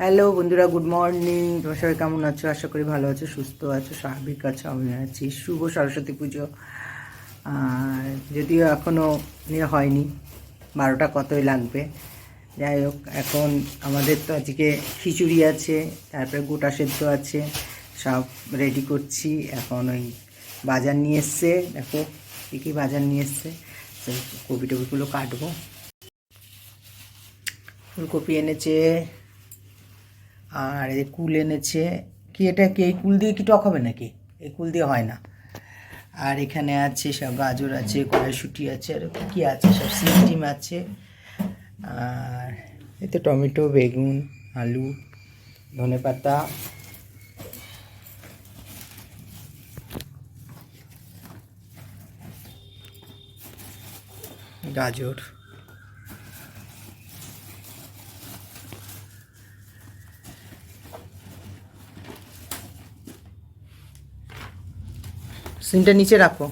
Hello বন্ধুরা, good morning. তোমার সবাই কেমন আছো? আশা করি ভালো আছো, সুস্থ আছো, স্বাভাবিক আছো, আমি আছি। শুভ সরস্বতী পুজো। আর যদিও এখনও ইয়ে হয়নি, বারোটা কতই লাগবে? যাই হোক, এখন আমাদের তো আজকে খিচুড়ি আছে, তারপরে গোটা সেদ্ধ আছে, সব রেডি করছি। এখন ওই বাজার নিয়ে এসছে, দেখো কী কী বাজার নিয়ে এসছে। কপি টপিগুলো কাটবো। ফুলকপি এনেছে আর এই কুল এনেছে, কি এটা কি, এই কুল দিয়ে কি টক হবে নাকি? এই কুল দিয়ে হয় না। আর এখানে আছে সব গাজর আছে, কড়াইশুটি আছে, আর কি আছে, সব সিম টিম আছে। আর এতে টমেটো, বেগুন, আলু, ধনে পাতা। গাজর। সিমটা নিচে রাখো।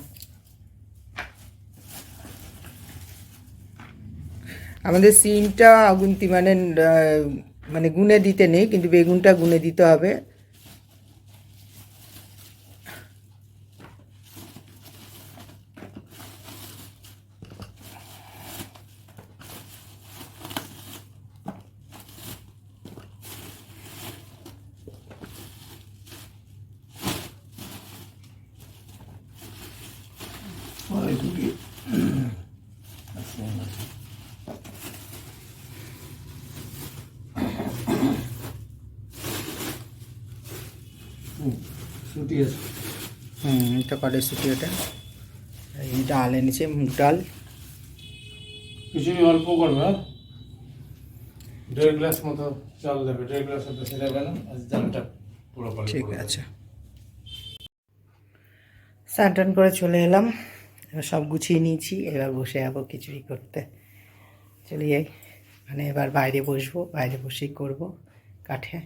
আমাদের সিমটা গুনতি মানে মানে গুনে দিতে নেই, কিন্তু বেগুনটা গুনে দিতে হবে। ছুটি আছে। হুম এটা কড়াইশুটি ওটা? এই ডাল এনেছে মুগ ডাল। খিচুড়ি অল্প করবে হ্যাঁ? দেড় গ্লাস মতো চাল দেবে দেড় গ্লাসের বেশি দেবে না আর জালটা পুরো ঠিক আছে। স্নান করে চলে এলাম এবার সব গুছিয়ে নিয়েছি এবার বসে যাব খিচুড়ি করতে। চলে যাই মানে এবার বাইরে বসবো বাইরে বসেই করব কাঠে।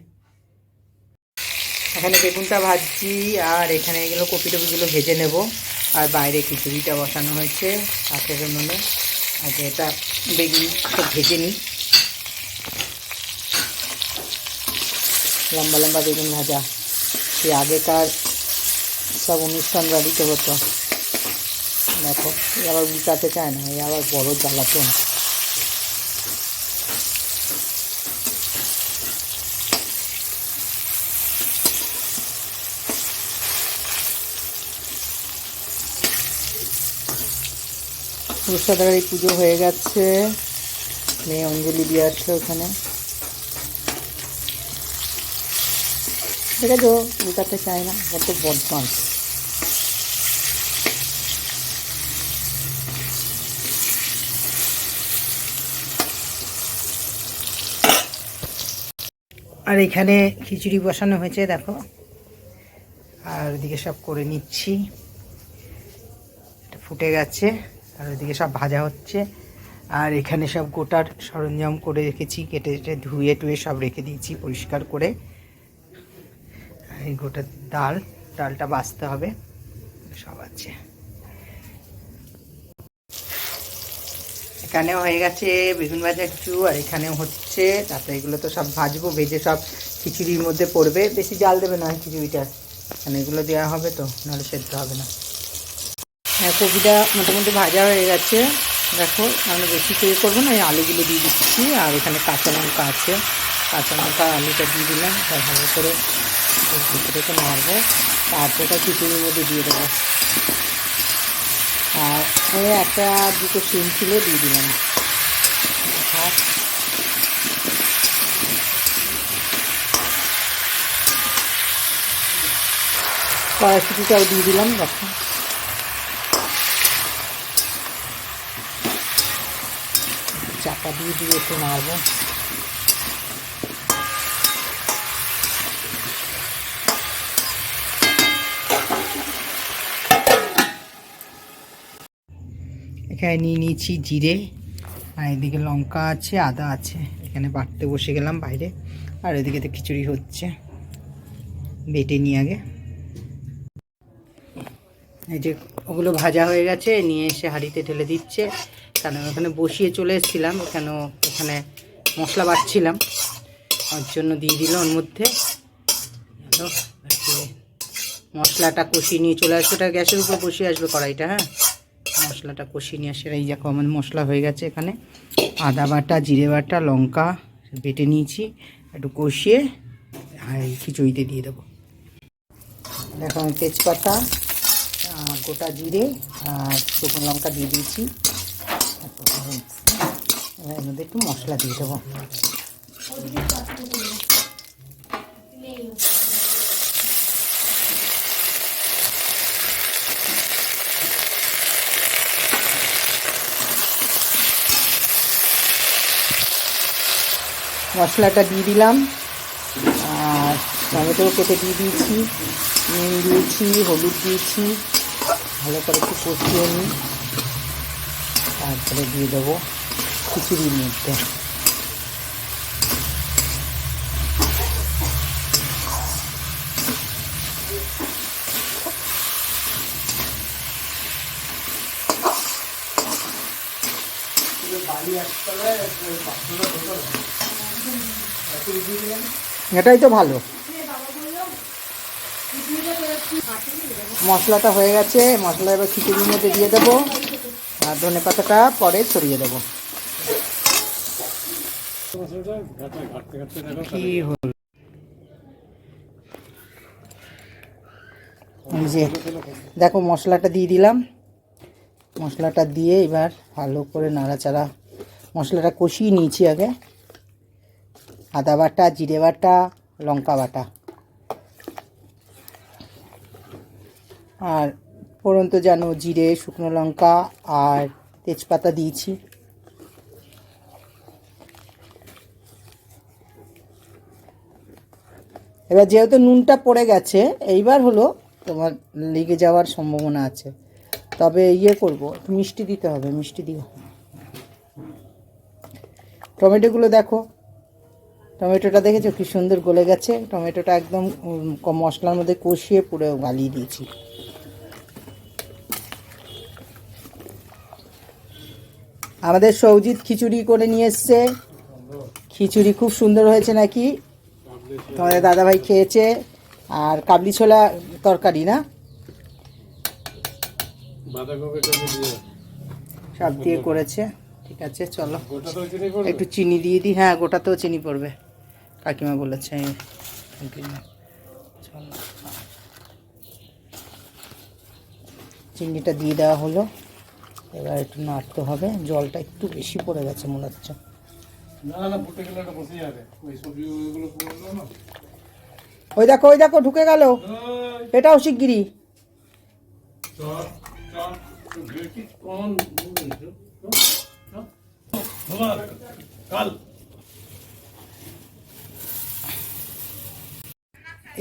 এখানে বেগুনটা ভাজছি, আর এখানে এগুলো কপি টপিগুলো ভেজে নেব। আর বাইরে খিচুড়িটা বসানো হয়েছে কাঠের উনুনে আগে এটা বেগুন ভেজে নিই। লম্বা লম্বা বেগুন ভাজা। সে আগেকার সব অনুষ্ঠান বাড়িতে হতো। দেখো আবার উল্টাতে চায় না, এ আবার বড় জ্বালাতন। প্রসাদার পুজো হয়ে গেছে মেয়ে অঞ্জলি দিয়ে আসলো ওখানে। আছে উল্টাতে চায় না কত বদমাস। আর এখানে খিচুড়ি বসানো হয়েছে, দেখো। আর ওদিকে সব করে নিচ্ছি। ফুটে গেছে। আর ওইদিকে সব ভাজা হচ্ছে। আর এখানে সব গোটার সরঞ্জাম করে রেখেছি, কেটে কেটে ধুয়ে টুয়ে সব রেখে দিয়েছি পরিষ্কার করে। এই গোটা ডাল, ডালটা বাছতে হবে, সব আছে। এখানেও হয়ে গেছে বেগুন ভাজা কিছু, আর এখানেও হচ্ছে, তারপরে এগুলো তো সব ভাজবো, ভেজে সব খিচুড়ির মধ্যে পড়বে। বেশি জাল দেবে না খিচুড়িটা কারণ এগুলো দেওয়া হবে তো, নাহলে সেদ্ধ হবে না। হ্যাঁ কপিটা মোটামুটি ভাজা হয়ে গেছে। দেখো আমরা বেশি তৈরি করব না, এই আলুগুলো দিয়ে দিচ্ছি, আর এখানে কাঁচা লঙ্কা আছে। কাঁচা লঙ্কা, আলুটা দিয়ে দিলাম তার ভালো করে ভিতরেতে নাড়বো। তারপরে ওটা খিচুড়ির মধ্যে দিয়ে দেবো। আর ওই একটা দুটো সিম ছিল, দিয়ে দিলাম। কড়াইশুটিটাও দিয়ে দিলাম, দেখো। চাপা দিয়ে দিয়ে একটু এখানে নিয়ে নিয়েছি জিরে, আর এদিকে লঙ্কা আছে, আদা আছে। এখানে বাটতে বসে গেলাম বাইরে, আর এদিকে তো খিচুড়ি হচ্ছে। বেটে নিয়ে আগে। এই যে ওগুলো ভাজা হয়ে গেছে, নিয়ে এসে হাঁড়িতে ঢেলে দিচ্ছে। কারণ ওখানে বসিয়ে চলে এসেছিলাম। এখানে এখানে মশলা বাটছিলাম। ওর জন্য দিয়ে দিল ওর মধ্যে। মশলাটা কষিয়ে নিয়ে চলে আসবে। ওটা গ্যাসের উপর বসিয়ে আসবে কড়াইটা হ্যাঁ? মশলাটা কষিয়ে নিয়ে আসে। এই দেখো আমার মশলা হয়ে গেছে এখানে। আদা বাটা, জিরে বাটা, লঙ্কা বেটে নিয়েছি। একটু কষিয়ে খিচুড়িতে দিয়ে দেবো। দেখো তেজপাতা গোটা জিরে আর শুকনো লঙ্কা দিয়ে দিয়েছি। এবার এর মধ্যে একটু মশলা দিয়ে দেবো। মশলাটা দিয়ে দিলাম। আর টমেটো কেটে দিয়ে দিয়েছি। নুন দিয়েছি, হলুদ দিয়েছি। ভালো করে একটু কষিয়ে নিই। তারপরে দিয়ে দেবো খিচুড়ির মধ্যে। এটাই তো ভালো। মশলাটা হয়ে গেছে, মশলা এবার খিচুড়ির মধ্যে দিয়ে দেবো। আর ধনে পাতাটা পরে ছড়িয়ে দেবো। কি হল? যে দেখো মশলাটা দিয়ে দিলাম। মশলাটা দিয়ে এবার ভালো করে নাড়াচাড়া। মশলাটা কষিয়ে নিয়েছি আগে। আদা বাটা জিরে বাটা লঙ্কা বাটা। আর ফোড়ন তো জানো, জিরে, শুকনো লঙ্কা আর তেজপাতা দিয়েছি। এবার যেহেতু নুনটা পড়ে গেছে, এইবার হলো তোমার লেগে যাওয়ার সম্ভাবনা আছে। তবে ইয়ে করব মিষ্টি দিতে হবে, মিষ্টি দিও। টমেটোগুলো দেখো। টমেটোটা দেখেছ? কি সুন্দর গলে গেছে। টমেটোটা একদম মশলার মধ্যে কষিয়ে পুরো গালিয়ে দিয়েছি। আমাদের সৌজিৎ খিচুড়ি করে নিয়ে এসছে। খিচুড়ি খুব সুন্দর হয়েছে নাকি? তোমাদের দাদাভাই খেয়েছে। আর কাবলি ছোলা তরকারি না? সব দিয়ে করেছে। ঠিক আছে চলো। একটু চিনি দিয়ে দিই। হ্যাঁ গোটাতেও চিনি পড়বে। কাকিমা বলেছে। চিনিটা দিয়ে দেওয়া হলো। এবার একটু নাড়তে হবে। জলটা একটু বেশি পড়ে গেছে মনে হচ্ছে। ওই দেখো ওই দেখো ঢুকে গেল। এটাও শিগগিরি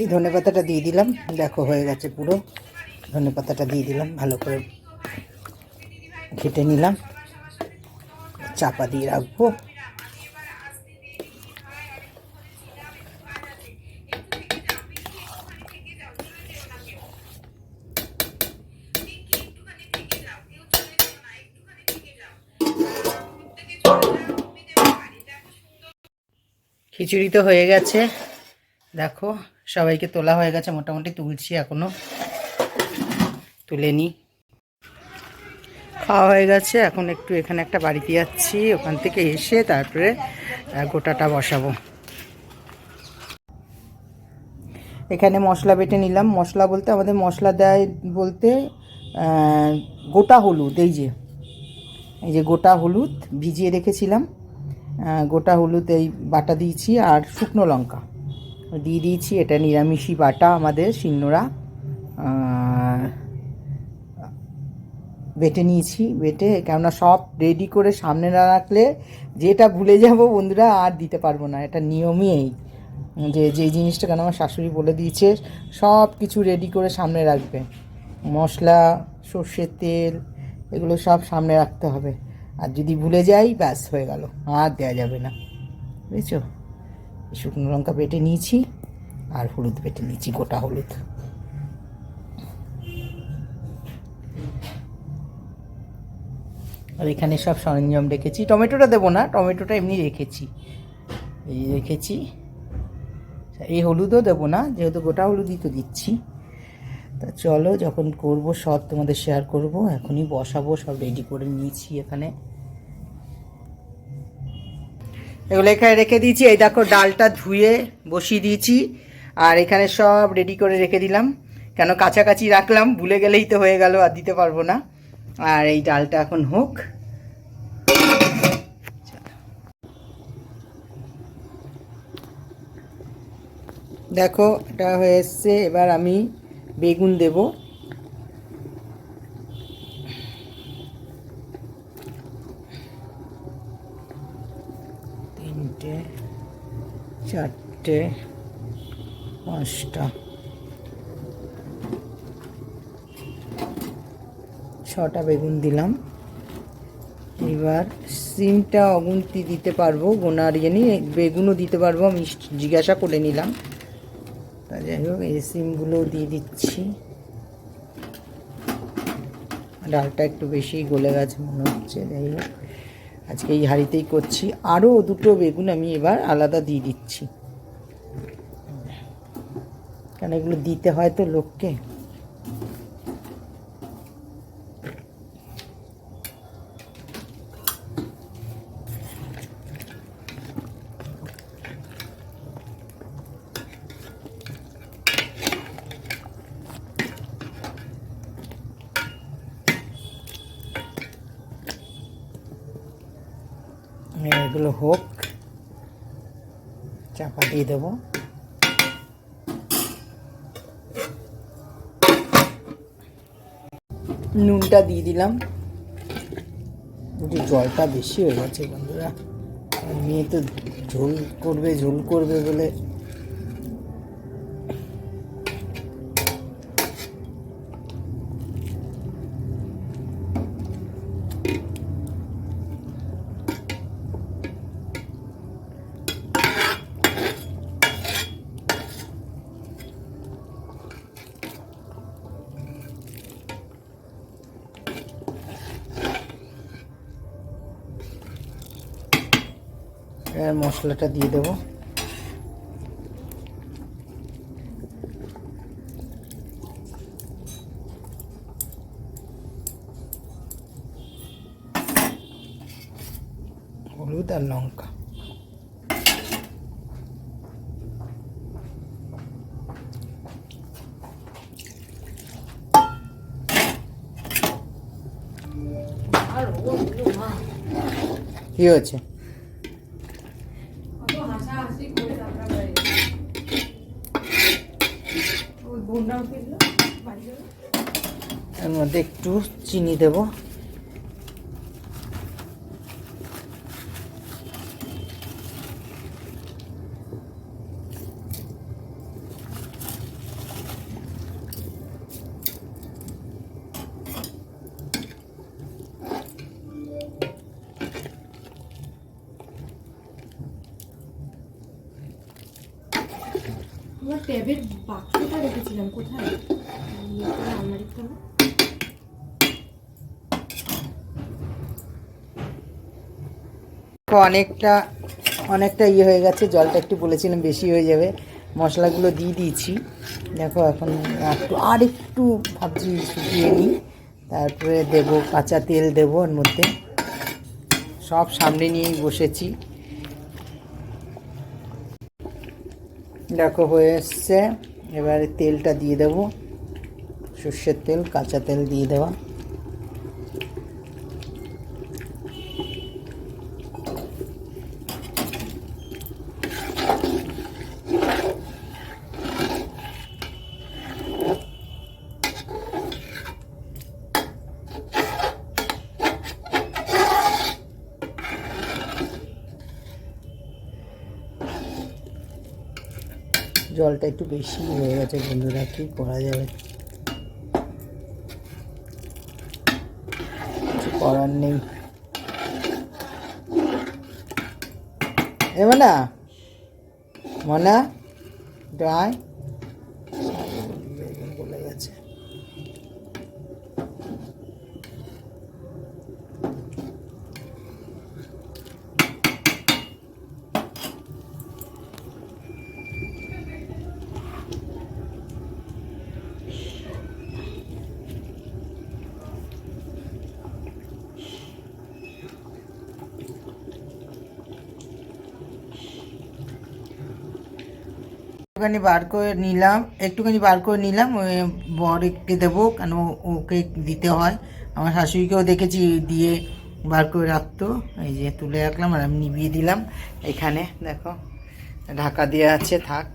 এই ধনে পাতাটা দিয়ে দিলাম। দেখো হয়ে গেছে পুরো। ধনে পাতাটা দিয়ে দিলাম ভালো করে ঘেটে নিলাম। চাপা দিয়ে রাখব। খিচুড়ি তো হয়ে গেছে। দেখো, সবাইকে তোলা হয়ে গেছে। মোটামুটি তুলছি এখনও। তুলে নিই খাওয়া হয়ে গেছে। এখন একটু এখানে একটা বাড়িতে যাচ্ছি। ওখান থেকে এসে তারপরে গোটাটা বসাবো। এখানে মশলা বেটে নিলাম। মশলা বলতে, আমাদের মশলা দেয় বলতে গোটা হলুদ, এই যে। এই যে গোটা হলুদ ভিজিয়ে রেখেছিলাম। গোটা হলুদ এই বাটা দিয়েছি আর শুকনো লঙ্কা। দিয়ে দিয়েছি। এটা নিরামিষি বাটা আমাদের, শিলনোড়া। আর বেটে নিয়েছি, বেটে, কেননা সব রেডি করে সামনে না রাখলে যেটা ভুলে যাব বন্ধুরা আর দিতে পারব না, এটা নিয়মই এই। যে যে জিনিসটা কেন আমার শাশুড়ি বলে দিয়েছে, সব কিছু রেডি করে সামনে রাখবে। মশলা, সর্ষের তেল, এগুলো সব সামনে রাখতে হবে। আর যদি ভুলে যাই, ব্যাস, হয়ে গেল, আর দেওয়া যাবে না। বুঝেছ? শুকনো লঙ্কা বেটে নিয়েছি, আর হলুদ বেটে নিয়েছি, গোটা হলুদ। আর এখানে সব সরঞ্জাম রেখেছি। টমেটোটা দেবো না, টমেটোটা এমনি রেখেছি। এই রেখেছি। এই হলুদও দেবো না, যেহেতু গোটা হলুদই তো দিচ্ছি। তা চলো, যখন করব সব তোমাদের শেয়ার করব, এখনই বসাবো, সব রেডি করে নিয়েছি এখানে। এগুলো এখানে রেখে দিয়েছি। এই দেখো, ডালটা ধুয়ে বসিয়ে দিয়েছি। আর এখানে সব রেডি করে রেখে দিলাম। কেন কাছাকাছি রাখলাম, ভুলে গেলেই তো হয়ে গেল, আর দিতে পারব না। আর এই ডালটা এখন হোক। দেখো, এটা হয়ে এসছে, এবার আমি বেগুন দেব। তিনটে, চারটে, পাঁচটা, ছটা বেগুন দিলাম। এবার সিমটা অগুন্তি দিতে পারব ইয়ে নিয়ে বেগুনও দিতে পারব, আমি জিজ্ঞাসা করে নিলাম। এই সিমগুলোও দিয়ে দিচ্ছি। ডালটা একটু বেশি গলে গেছে, মনে হচ্ছে, যাই হোক। আজকে এই হাঁড়িতেই করছি। আরও দুটো বেগুন আমি এবার আলাদা দিয়ে দিচ্ছি। কেন এগুলো দিতে হয় তো লোককে? এগুলো হোক, চাপা দিয়ে দেবো। নুনটা দিয়ে দিলাম। একটু জলটা বেশি হয়ে গেছে বন্ধুরা। মেয়ে তো ঝোল করবে ঝোল করবে বলে এবার মশলাটা দিয়ে দেবো। হলুদ আর লঙ্কা। কি হয়েছে? এর মধ্যে একটু চিনি দেব। তো অনেকটা অনেকটা ইয়ে হয়ে গেছে, জলটা একটু বলেছিলাম বেশি হয়ে যাবে। মশলাগুলো দিয়ে দিয়েছি। দেখো এখন একটু, আর একটু ভাবছি শুকিয়ে নিই। তারপরে দেব কাঁচা তেল দেবো ওর মধ্যে। সব সামনে নিয়েই বসেছি। দেখো হয়ে এসছে। এবারে তেলটা দিয়ে দেবো। সর্ষের তেল, কাঁচা তেল দিয়ে দেওয়া জলটা একটু বেশি হয়ে গেছে বন্ধুরা, কি করা যাবে? কিছু করার নেই। এ মনে, মনা ডাই বলে গেছে একটুখানি বার করে নিলাম, একটুখানি বার করে নিলাম, ওই বরকে দেবো, কেন ওকে দিতে হয়। আমার শাশুড়িকেও দেখেছি দিয়ে বার করে রাখতো, এই যে তুলে রাখলাম আর আমি নিভিয়ে দিলাম। এখানে দেখো, ঢাকা দেওয়া আছে, থাক।